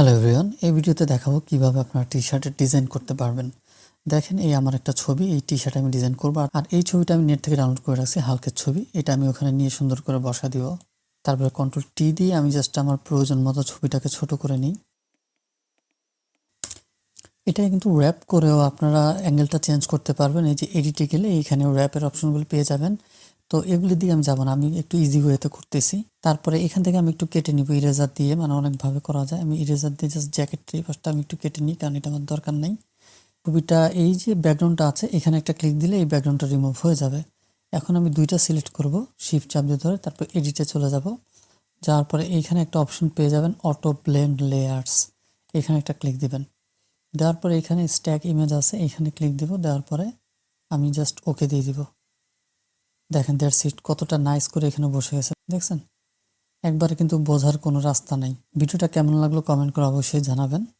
Hello everyone এই ভিডিওতে দেখাবো কীভাবে আপনারা টি শার্টের ডিজাইন করতে পারবেন। দেখেন, এই আমার একটা ছবি, এই টি শার্ট আমি ডিজাইন করব। আর এই ছবিটা আমি নেট থেকে ডাউনলোড করে রাখছি, হালকের ছবি। এটা আমি ওখানে নিয়ে সুন্দর করে বসা দিব। তারপরে কন্ট্রোল টি দিয়ে আমি জাস্ট আমার প্রয়োজন মতো ছবিটাকে ছোট করে নিই। এটা কিন্তু র্যাপ করেও আপনারা অ্যাঙ্গেলটা চেঞ্জ করতে পারবেন। এই যে এডিটে গেলে এইখানে র্যাপের অপশনগুলো পেয়ে যাবেন। তো এগুলি দিয়ে আমি যাব না। আমি একটু ইজি ওয়েতে করতেছি তারপরে এখান থেকে আমি একটু কেটে নিব ইরেজার দিয়ে। মানে অনেকভাবে করা যায়। আমি ইরেজার দিয়ে জাস্ট জ্যাকেট পাশটা আমি একটু কেটে নিই, কারণ এটা আমার দরকার নেই। ছবিটা, এই যে ব্যাকগ্রাউন্ডটা আছে, এখানে একটা ক্লিক দিলে এই ব্যাকগ্রাউন্ডটা রিমুভ হয়ে যাবে। এখন আমি দুইটা সিলেক্ট করব। শিফট চাপ দিয়ে ধরে তারপর এডিটে চলে যাব। যাওয়ার পরে এইখানে একটা অপশন পেয়ে যাবেন অটো ব্লেন্ড লেয়ার্স এখানে একটা ক্লিক দিবেন। দেওয়ার পরে এখানে স্ট্যাক ইমেজ আছে, এখানে ক্লিক দিব। দেওয়ার পরে আমি জাস্ট ওকে দিয়ে দিব। দেখেন দেড় সিট কতটা নাইস করে এখানে বসে গেছে দেখছেন? একবারে কিন্তু বোঝার কোনো রাস্তা নেই। ভিডিওটা কেমন লাগল কমেন্ট করে অবশ্যই জানাবেন।